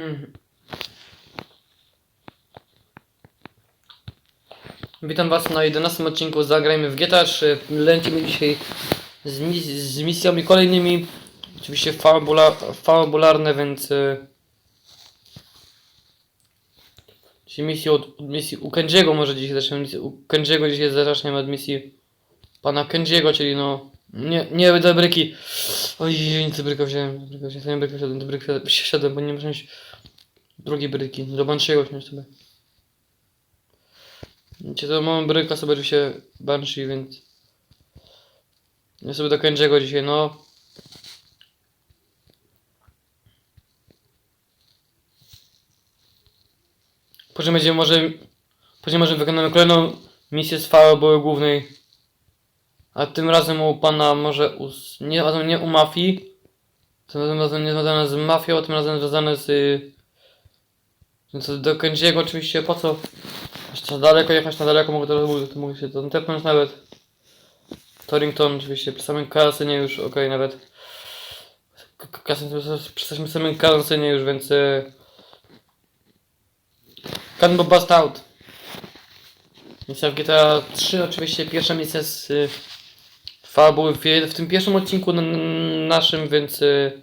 Mhm. Witam Was na 11 odcinku Zagrajmy w GTA 3. Lecimy dzisiaj z, mis z misjami kolejnymi. Oczywiście fabula fabularne, więc... y, Dzisiaj misję od, od misji u Kenjiego może dzisiaj zaczniemy. U Kenjiego dzisiaj zaczniemy od misji pana Kenjiego, czyli no... Nie, nie do bryki. Oj, do bryka wziąłem. Bryka wziąłem, bryka do bryka wsiadłem, bo nie muszę drugiej bryki. Do Banshee'ego wziąć sobie. Wiecie, to mam bryka sobie oczywiście Banshee, więc... Ja sobie do Kenjiego dzisiaj, no. Później będzie może... Później może wykonamy kolejną misję z fabuły głównej. A tym razem u pana może u... Nie, razem nie u mafii. Tym razem nie związane z mafią, tym razem związane z... Więc do Kenjiego oczywiście po co? Jeszcze daleko jechać, na daleko mogę to, to mogę się to tepnąć nawet. Torrington oczywiście przy samym kasynie już, okej nawet. K- Kasyn, przy samym kasynie już, więc... Can be bust out. Misja w GTA 3 oczywiście pierwsza misja z y, fabuły w, w tym pierwszym odcinku naszym, więc... Y,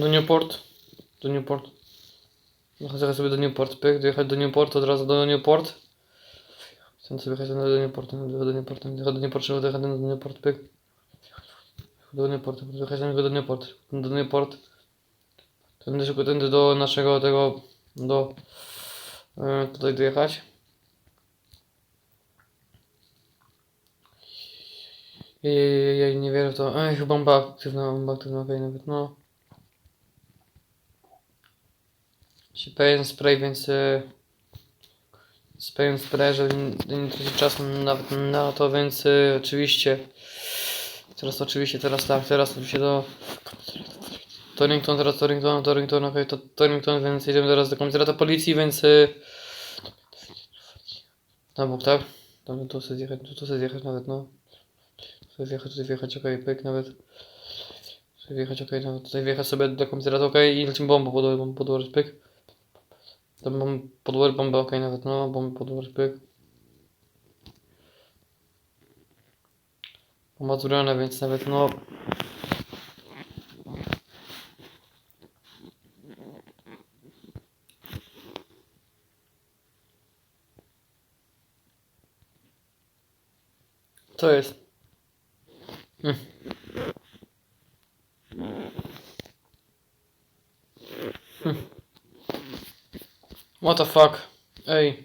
Do Newport. Do Newport. Zaraz sobie do Newport, pyk, dojechać do Newport, od razu do Newport. Chcę sobie jechać do Newport, do Newport, do Newport, trzeba dojechać do Newport, pyk. Do Newport, dojechać do Newport, do Newport. Tędy, szybko, tędy do naszego tego, do... E, tutaj dojechać. Jej, jej, jej, nie wierzę w to. Ej, bomba aktywna, bomba aktywna, okej, nawet no. Się pełen spray, więc y, z pełen spray, żeby nie, tracić czasu nawet na to, więc y, oczywiście teraz oczywiście, teraz tak, teraz oczywiście do Torrington, teraz Torrington, Torrington, okej, to Torrington, więc jedziemy teraz do komisariatu policji, więc y, na bok, tak? Tam tu sobie zjechać, tu, sobie zjechać nawet, no. Tutaj wjechać, tutaj wjechać, okej, pyk nawet. Tutaj wjechać, okej, nawet tutaj wjechać sobie do komisariatu, okej, i lecimy bombą podłożyć, pyk. To mam podłożyć bombę, okej, nawet, no, bombę podłożyć, pyk. Więc nawet, no... Co jest? Hm. Hm. What the fuck? Ej.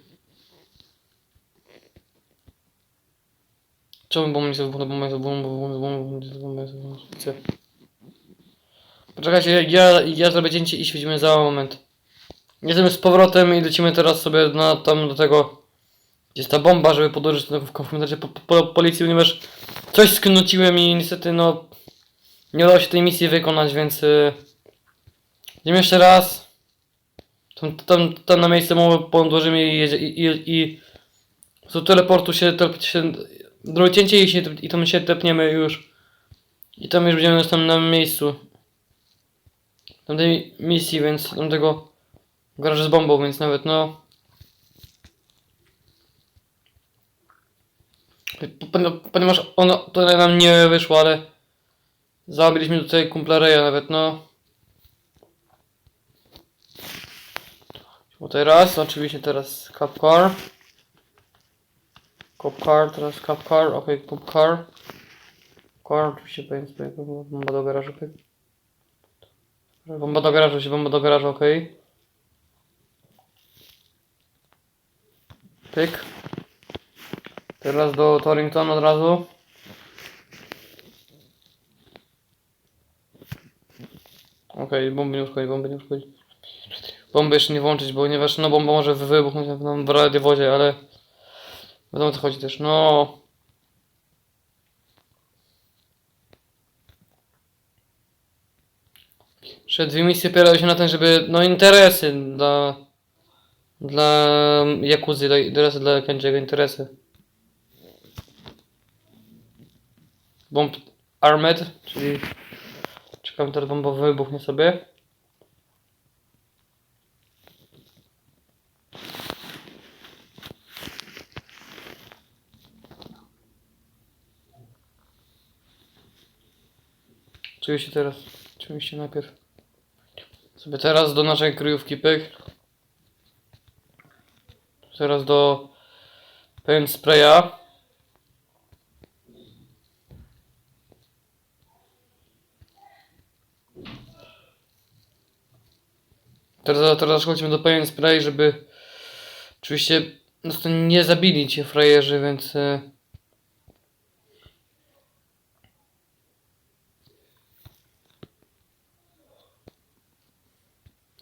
Czemu bomba nie bomba, bomba, bomba jest bomba, jest bomba, Chcę. Poczekajcie, ja, ja zrobię cięcie i świecimy za moment. Jedziemy z powrotem i lecimy teraz sobie na tam do tego, gdzie jest ta bomba, żeby podłożyć to w po, po, po policji, ponieważ coś sknuciłem i niestety no nie udało się tej misji wykonać, więc yy, idziemy jeszcze raz. Tam, tam, tam na miejsce mu podłożymy i, jedzie, i, i, i z teleportu się, telep, się drugie cięcie i, się, i tam się tepniemy już. I tam już będziemy już tam na miejscu. Tamtej misji, więc tam tego garażu z bombą, więc nawet no. Pon- Ponieważ ono tutaj nam nie wyszło, ale zabiliśmy tutaj kumpla Reja nawet, no. Bo teraz, oczywiście teraz Cup Car. Cup Car, teraz Cup Car, ok, Cup Car. Car, oczywiście sobie, bomba do garażu, pyk. Bomba do garażu, się bomba do garażu, ok. Pyk. Teraz do Torrington od razu. Okej, bomby nie uszkodzi, bomby nie uszkodzi. Bomby jeszcze nie włączyć, ponieważ no bomba może wybuchnąć nam w radiowozie, ale wiadomo o co chodzi też, no... Jeszcze dwie misje opierały się na tym, żeby, no interesy dla... Dla Jakuzy, dla- interesy dla Kenjiego, interesy. Bomb Armed, czyli czekam teraz bomba wybuchnie sobie. Oczywiście teraz, oczywiście najpierw sobie teraz do naszej kryjówki pyk. Teraz do paint spraya. Teraz, teraz chodźmy do paint spray, żeby oczywiście no nie zabili cię frajerzy, więc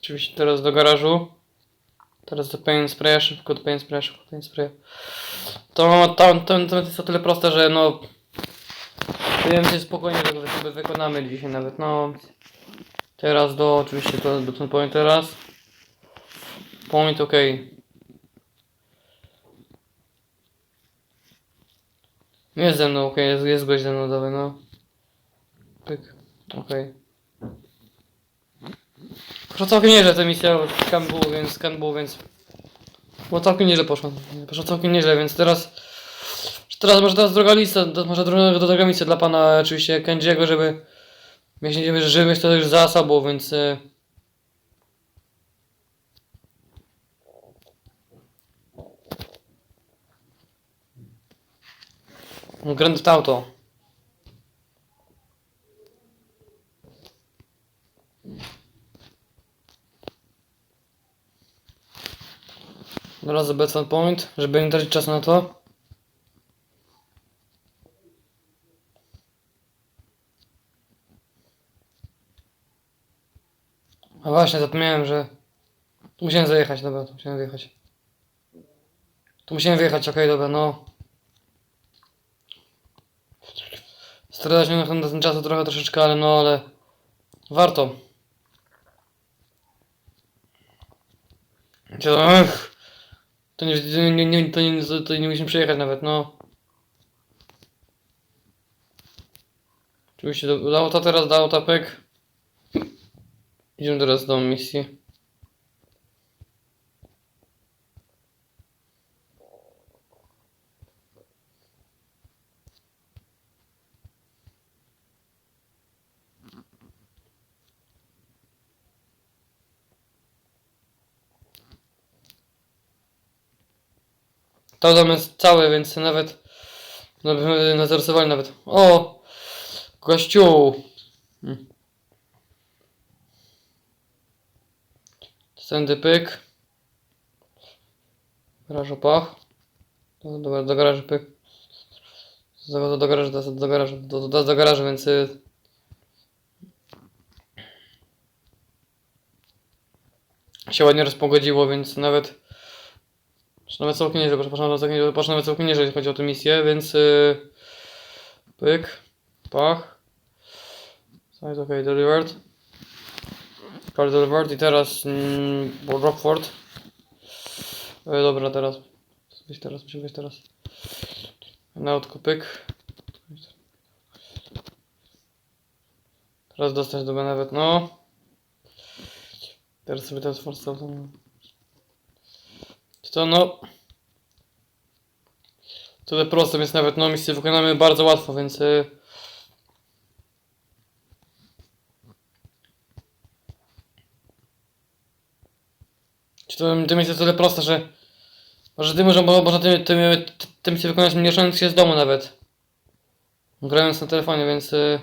oczywiście teraz do garażu. Teraz do paint spraya, szybko do paint spraya, szybko do spraya. To tam, tam, to jest o tyle proste, że no wiem się spokojnie, że sobie wykonamy dzisiaj nawet, no. Teraz do, oczywiście to do ten point teraz. Point ok jest ze mną, ok, jest, jest gość ze mną, no. Pyk, ok Poszło całkiem nieźle ta misja, skan był, więc skan więc bo całkiem nieźle poszło, poszło całkiem nieźle, więc teraz teraz może teraz droga lista, może droga, droga misja dla pana oczywiście Kenjiego, żeby Myślę, że żeby mieć to już za sobą, więc... e, Grand Theft Auto. Teraz obecny point, żeby nie tracić czasu na to. A właśnie, zapomniałem, że... Tu musiałem zajechać, dobra, tu musiałem wyjechać. Tu musiałem wyjechać, okej, dobra, no. Strzelać mnie na ten czas trochę troszeczkę, ale no, ale... Warto. Ech. To nie, nie, nie, to nie, to nie musimy przejechać nawet, no. Oczywiście do, do teraz, do auta pyk. Idziemy teraz do misji. To dom jest cały, więc nawet no, byśmy zarysowali nawet. O! Gościu! Hmm. Stędy pyk. Garaż opach. Do, do, do garażu pyk. Do, do, do garażu, do, do garażu, do, do, do garażu, więc... y, się ładnie rozpogodziło, więc nawet... że Nawet całkiem nieźle, poszło nawet całkiem, nawet całkiem nieźle, jeśli chodzi o tę misję, więc... Yy, pyk. Pach. Side ok, delivered. Card delivered i teraz mm, Rockford. E, dobra, teraz. Weź teraz, musimy wejść teraz. Na odkupyk. Teraz dostać do nawet, no. Teraz sobie force auto. To no. Tyle proste, więc nawet no misję wykonamy bardzo łatwo, więc... y, Czy to, to jest tyle proste, że może ty może, bo można tym, tym, tym się wykonać nie się z domu nawet. Grając na telefonie, więc yy,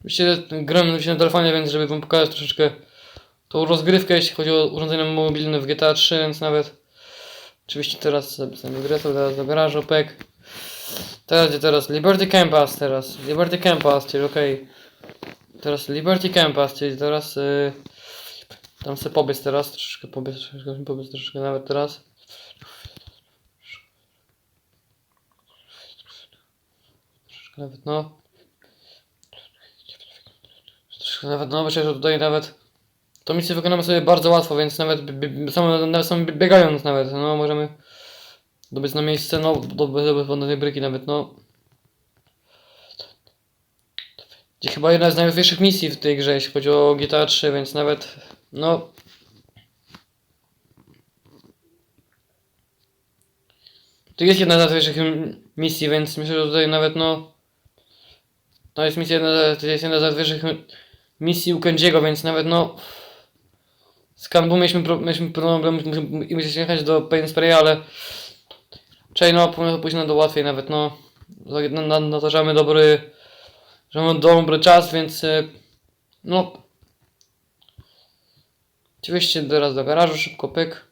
oczywiście gram na telefonie, więc żeby wam pokazać troszeczkę tą rozgrywkę, jeśli chodzi o urządzenia mobilne w GTA 3, więc nawet oczywiście teraz sobie sobie to teraz do garażu, pek. Teraz gdzie teraz? Liberty Campus teraz. Liberty Campus, czyli okej. Teraz Liberty Campus, czyli teraz yy, Tam se pobiec teraz, troszeczkę pobiec, troszeczkę pobiec, nawet teraz. Troszeczkę nawet, no. Troszeczkę nawet, no myślę, że tutaj nawet to misję wykonamy sobie bardzo łatwo, więc nawet, samo, nawet sam bi- biegając nawet, no możemy dobyć na miejsce, no dobyć do bryki nawet, no. Gdzie chyba jedna z najłatwiejszych misji w tej grze, jeśli chodzi o GTA 3, więc nawet, no... To jest jedna z najłatwiejszych misji, więc myślę, że tutaj nawet, no... To jest misja, to jest jedna z najłatwiejszych misji u Kenjiego, więc nawet, no... Z Kanbu mieliśmy, pro, mieliśmy problem i musieliśmy jechać do Pain Spray, ale... Czej, no, pójść do łatwiej nawet, no... Na, na, na to, że mamy dobry że mamy dobry czas, więc y, no. Oczywiście teraz do garażu szybko pyk.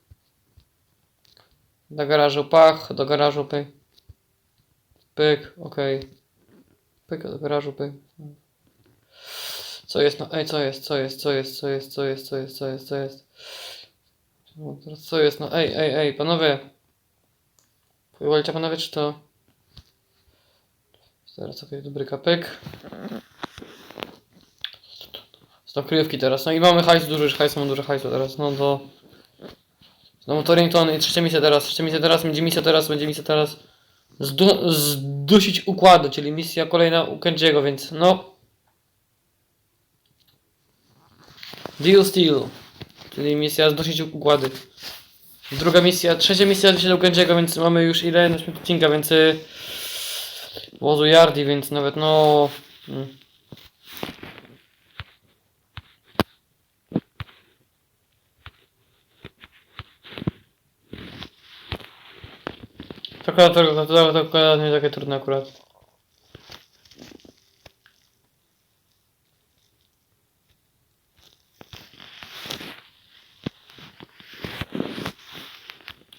Do garażu pach, do garażu pyk. Pyk, okej. Pyk do garażu pyk co jest, no ej co jest, co jest, co jest, co jest, co jest, co jest, co jest, co jest no, teraz co jest, no ej, ej, ej, panowie Powolicie panowie, czy to Zaraz okej, dobry kapek. Są kryjówki teraz. No i mamy hajs, duży hajs, mam duży hajsu teraz. No to... No Torrington i trzecia misja teraz. Trzecia misja teraz, będzie misja teraz, będzie misja teraz. Zdu zdusić układy, czyli misja kolejna u Kenjiego, więc no... Deal Steel, czyli misja zdusić układy. Druga misja, trzecia misja u Kenjiego, więc mamy już ile na odcinka, więc... y, wozu Yardi, więc nawet no... mm. To akurat, to, to, nie takie trudne akurat.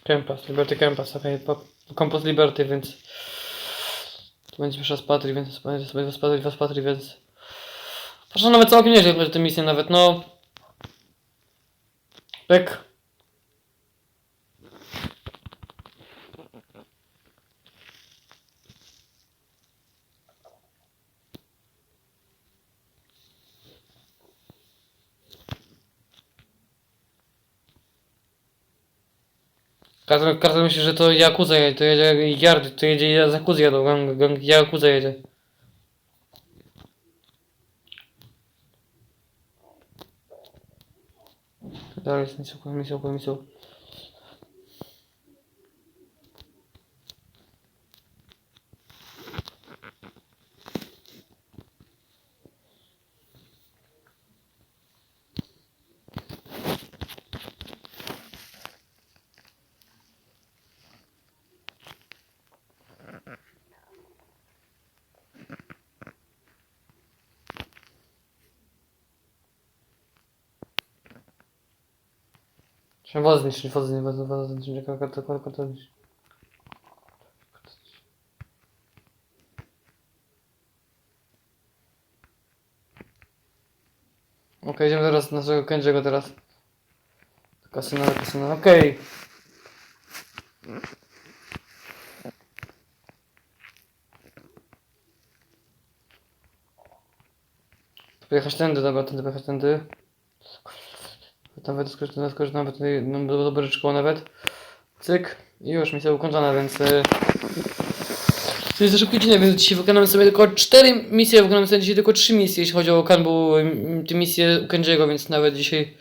Campus, Liberty Campus, okej, okay, Campus Liberty, więc... Tu będzie pierwsza spatry, więc będzie sobie spatry, dwa spatry, więc... Proszę nawet całkiem nieźle jak te misje nawet, no... Pyk. Każdy, każdy myśli, że to Yakuza jedzie, to jedzie Yard, to jedzie Yakuza jadą, gang, gang Yakuza jedzie. Dalej jest misją, misją, misją. Czy wozy zniszczyć, wozy zniszczyć, wozy zniszczyć, kartę, kartę, kartę zniszczyć. Okej, idziemy teraz do naszego Kenjiego teraz. Kasyna, kasyna, okej. Pojechać tędy, dobra, tędy pojechać tędy. Nawet skorzystam, nawet no, do, do bryczką nawet. Cyk. I już misja ukończona, więc... y, To jest szybki dzień, więc dzisiaj wykonamy sobie tylko 4 misje, wykonamy sobie dzisiaj tylko 3 misje, jeśli chodzi o Kanbu, te misje Kenjiego, więc nawet dzisiaj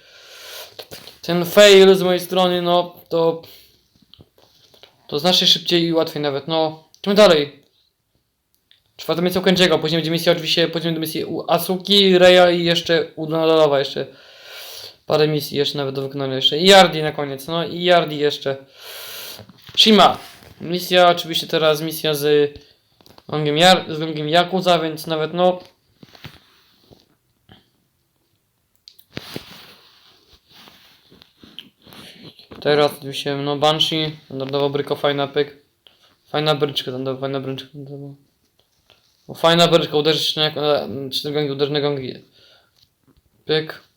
ten fail z mojej strony, no to to znacznie szybciej i łatwiej nawet, no. Idźmy dalej. Czwarta misja Kenjiego, później będzie misja oczywiście, później do misji u Asuki, Reya i jeszcze u Donaldowa jeszcze. Parę misji jeszcze nawet do wykonania jeszcze. I Yardi na koniec, no i Yardi jeszcze. Shima. Misja oczywiście teraz misja z gangiem, Jar z gangiem Yakuza, więc nawet no... Teraz oczywiście no Banshee, standardowo bryko, fajna pyk. Fajna bryczka, standardowo fajna bryczka. standardowo. O, fajna bryczka, uderzyć na, na cztery gangi, uderzyć na gangi. Pyk.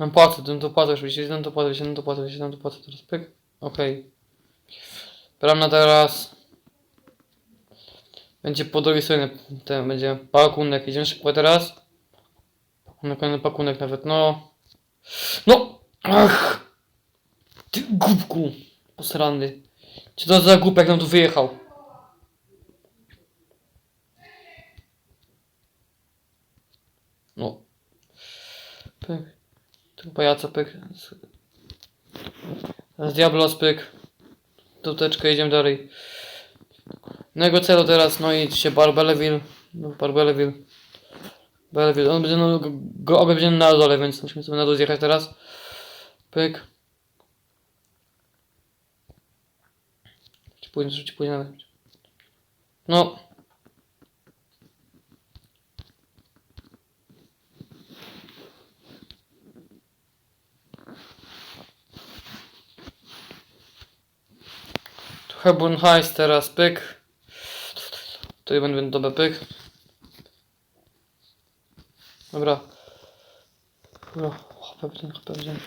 Mam płacę, ten to płacę, oczywiście, ten to płacę, ten to płacę, ten to płacę, teraz pyk. Okej. Okay. na teraz. Będzie po drugiej stronie, ten będzie pakunek, idziemy szybko teraz. Pakunek, kolejny pakunek nawet, no. No! Ach! Ty głupku! Posrany. Czy to za głupek nam tu wyjechał? No. Pyk. Tu pajaca pyk. Teraz Diablos pyk. Tuteczkę, jedziemy dalej. No jego celu teraz, no i się Bar Belleville. No, Bar Belleville. On będzie, no, go, go będzie na dole, więc musimy sobie na dół zjechać teraz. Pyk. Czy pójdę, czy pójdę nawet. No. Heist teraz, pyk. Tutaj będę dobra, pyk. Dobra. Wziąć, hopę wziąć.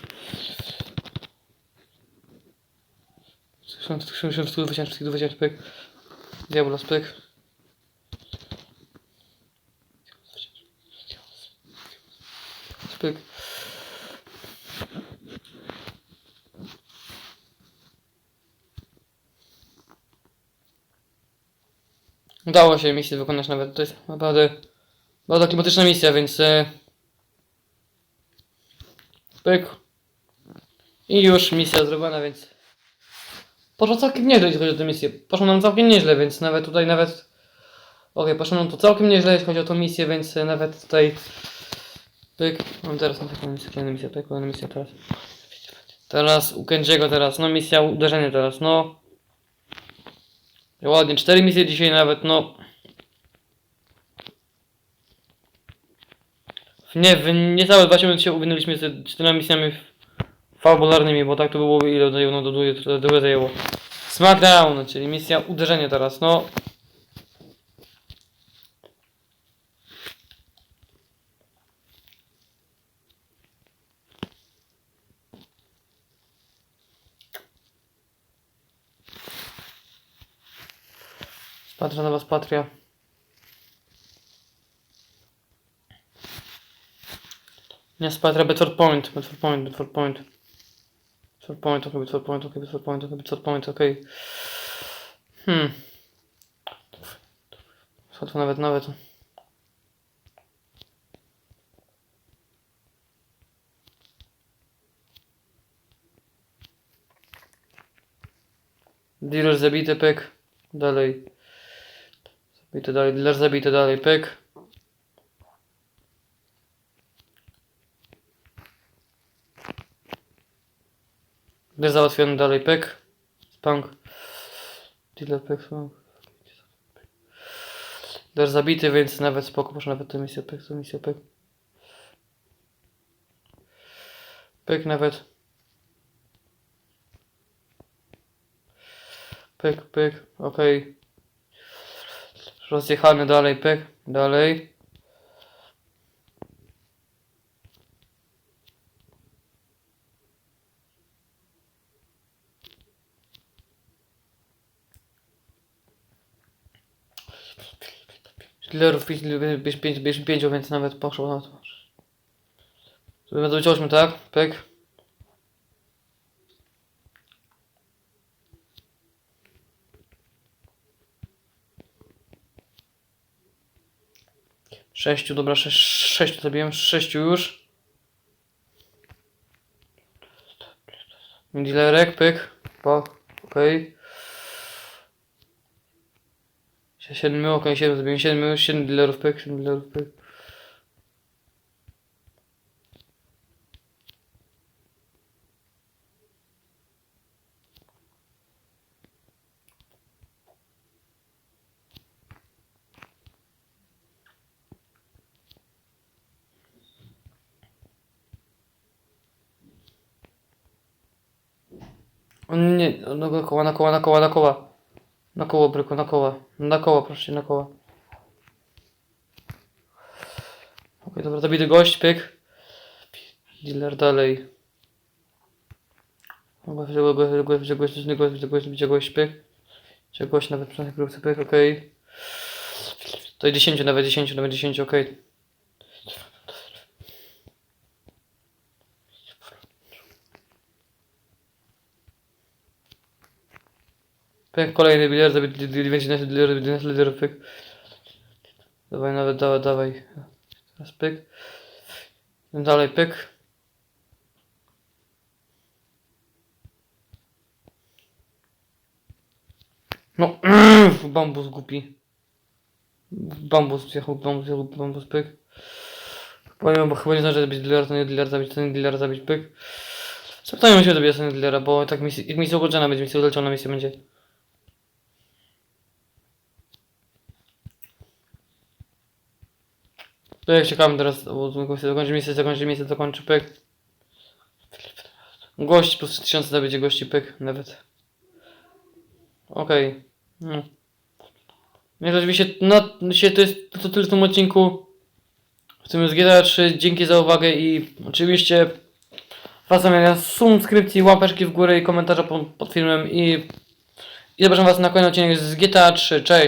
Wszystkich wszystkich wyciąć, wszystkich wyciąć, pyk. Diablos, pyk. Pyk. Udało się misję wykonać nawet. To jest naprawdę bardzo klimatyczna misja, więc. E... Pyk. I już misja zrobiona, więc. Poszło całkiem nieźle, jeśli chodzi o tę misję. Poszło nam całkiem nieźle, więc nawet tutaj nawet. Okej, poszło nam to całkiem nieźle, jeśli chodzi o tą misję, więc e, nawet tutaj. Pyk. Mam teraz na taką misję, kolejna misja, pyk, kolejna misja teraz. Teraz u Kenjiego teraz, no misja uderzenie teraz, no. Ładnie, cztery misje dzisiaj nawet, no. Nie, w niecałe 20 minut się uwinęliśmy z czterema misjami fabularnymi, bo tak to by było ile zajęło, no to drugie zajęło. Smackdown, czyli misja uderzenie teraz, no. Patrzę na was, Patria. Nie, Spatra, Bedford Point, Bedford Point, Bedford Point. Bedford Point, okej, Bedford Point, okej, Bedford Point, okej, Bedford Point, okej. Hmm. Łatwo nawet, nawet. Dealer zabity, pyk. Dalej. Zabity dalej, dealer zabity dalej, pyk. Dealer załatwiony dalej, pyk. Spunk. Dealer, pyk, spunk. Dealer zabity, więc nawet spoko, proszę nawet tę misję, pyk, tę misję, pyk. Pyk nawet. Pyk, pyk, okej. Rozjechany dalej, pyk, dalej. Dealerów 5, 5, 5, 5, więc nawet poszło na to. Będą 8, tak? Pyk. Sześciu, dobra, sze sześciu zabiłem, sześciu już. Dealerek, pyk, po, okej. Okay. Siedmiu, okej, okay, siedmiu zabiłem, siedmiu, siedmiu dealerów, pyk, siedmiu dealerów, pyk. O nie, na koła, na koła, na koła, na koła. Na koło, bryku, na koła. Na koła, proszę, na koła. Okej, dobra, zabity gość, pyk. Dealer dalej. Czegoś, pyk. Czegoś, nawet przy grupy, pyk, okej. To i 10, nawet 10, nawet 10, okej. Pyk, kolejny biliard, zabić więcej liderów, więcej liderów, pyk. Dawaj, nawet, dawaj, dawaj. Teraz pyk. Dalej, pyk. No, bambus głupi. Bambus wjechał, bambus wjechał, bambus pyk. Powiem, bo chyba nie znaczy, że być dealer, to nie dealer zabić, to nie dealer zabić pyk. Zapytajmy się do nie dealera, bo tak misja, jak misja ukończona będzie, misja udalczona misja będzie. To jak czekamy teraz, bo misja zakończy misję, zakończy misję, zakończy pyk. Gość plus 3000 to będzie gości pyk, nawet. Okej. No. Jak oczywiście, no, dzisiaj to jest to tyle w tym odcinku. W tym jest GTA 3. Dzięki za uwagę i oczywiście zostawiania subskrypcji, łapeczki w górę i komentarza pod, pod filmem i, i zapraszam was na kolejny odcinek z GTA 3. Cześć!